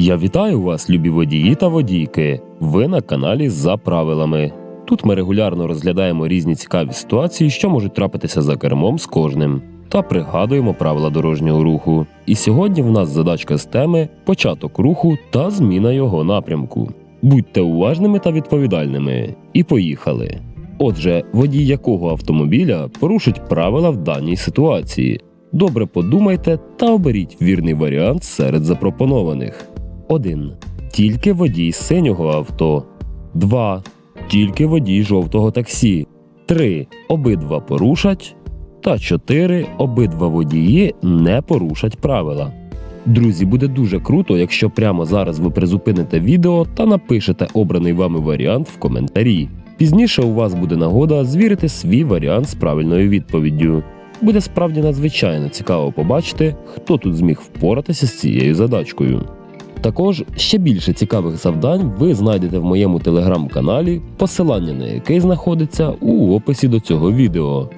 Я вітаю вас, любі водії та водійки. Ви на каналі за правилами. Тут ми регулярно розглядаємо різні цікаві ситуації, що можуть трапитися за кермом з кожним, та пригадуємо правила дорожнього руху. І сьогодні в нас задачка з теми початок руху та зміна його напрямку. Будьте уважними та відповідальними. І поїхали. Отже, водій якого автомобіля порушить правила в даній ситуації. Добре подумайте та оберіть вірний варіант серед запропонованих. 1. Тільки водій синього авто. 2. Тільки водій жовтого таксі. 3. Обидва порушать. Та 4. Обидва водії не порушать правила. Друзі, буде дуже круто, якщо прямо зараз ви призупините відео та напишете обраний вами варіант в коментарі. Пізніше у вас буде нагода звірити свій варіант з правильною відповіддю. Буде справді надзвичайно цікаво побачити, хто тут зміг впоратися з цією задачкою. Також ще більше цікавих завдань ви знайдете в моєму телеграм-каналі, посилання на який знаходиться у описі до цього відео.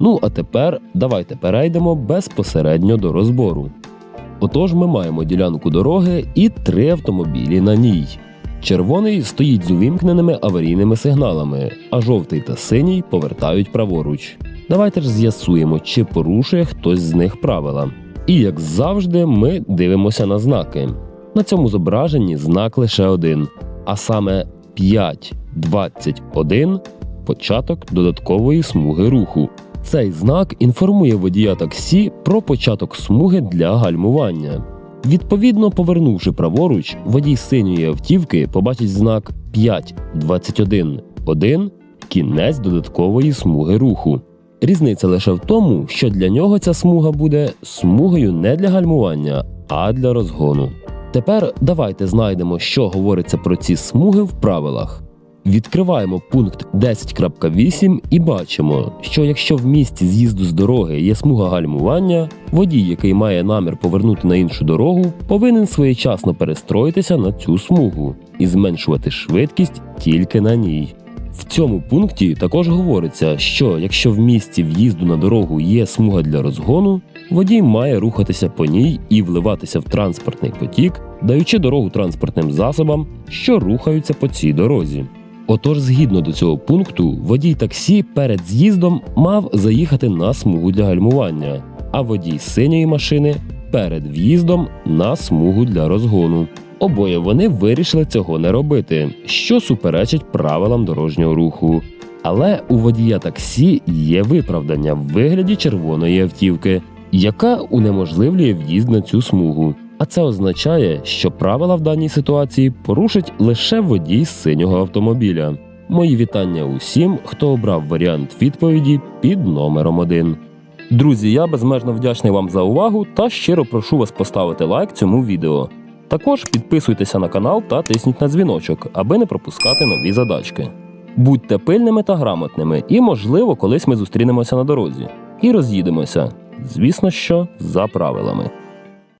Ну а тепер давайте перейдемо безпосередньо до розбору. Отож, ми маємо ділянку дороги і три автомобілі на ній. Червоний стоїть з увімкненими аварійними сигналами, а жовтий та синій повертають праворуч. Давайте ж з'ясуємо, чи порушує хтось з них правила. І як завжди, ми дивимося на знаки. На цьому зображенні знак лише один, а саме 5.21 початок додаткової смуги руху. Цей знак інформує водія таксі про початок смуги для гальмування. Відповідно, повернувши праворуч, водій синьої автівки побачить знак 5.21.1 кінець додаткової смуги руху. Різниця лише в тому, що для нього ця смуга буде смугою не для гальмування, а для розгону. Тепер давайте знайдемо, що говориться про ці смуги в правилах. Відкриваємо пункт 10.8 і бачимо, що якщо в місці з'їзду з дороги є смуга гальмування, водій, який має намір повернути на іншу дорогу, повинен своєчасно перестроїтися на цю смугу і зменшувати швидкість тільки на ній. В цьому пункті також говориться, що якщо в місці в'їзду на дорогу є смуга для розгону, водій має рухатися по ній і вливатися в транспортний потік, даючи дорогу транспортним засобам, що рухаються по цій дорозі. Отож, згідно до цього пункту, водій таксі перед з'їздом мав заїхати на смугу для гальмування, а водій синьої машини перед в'їздом на смугу для розгону. Обоє вони вирішили цього не робити, що суперечить правилам дорожнього руху. Але у водія таксі є виправдання в вигляді червоної автівки, яка унеможливлює в'їзд на цю смугу. А це означає, що правила в даній ситуації порушить лише водій з синього автомобіля. Мої вітання усім, хто обрав варіант відповіді під номером 1. Друзі, я безмежно вдячний вам за увагу та щиро прошу вас поставити лайк цьому відео. Також підписуйтеся на канал та тисніть на дзвіночок, аби не пропускати нові задачки. Будьте пильними та грамотними, і, можливо, колись ми зустрінемося на дорозі і роз'їдемося. Звісно, що за правилами.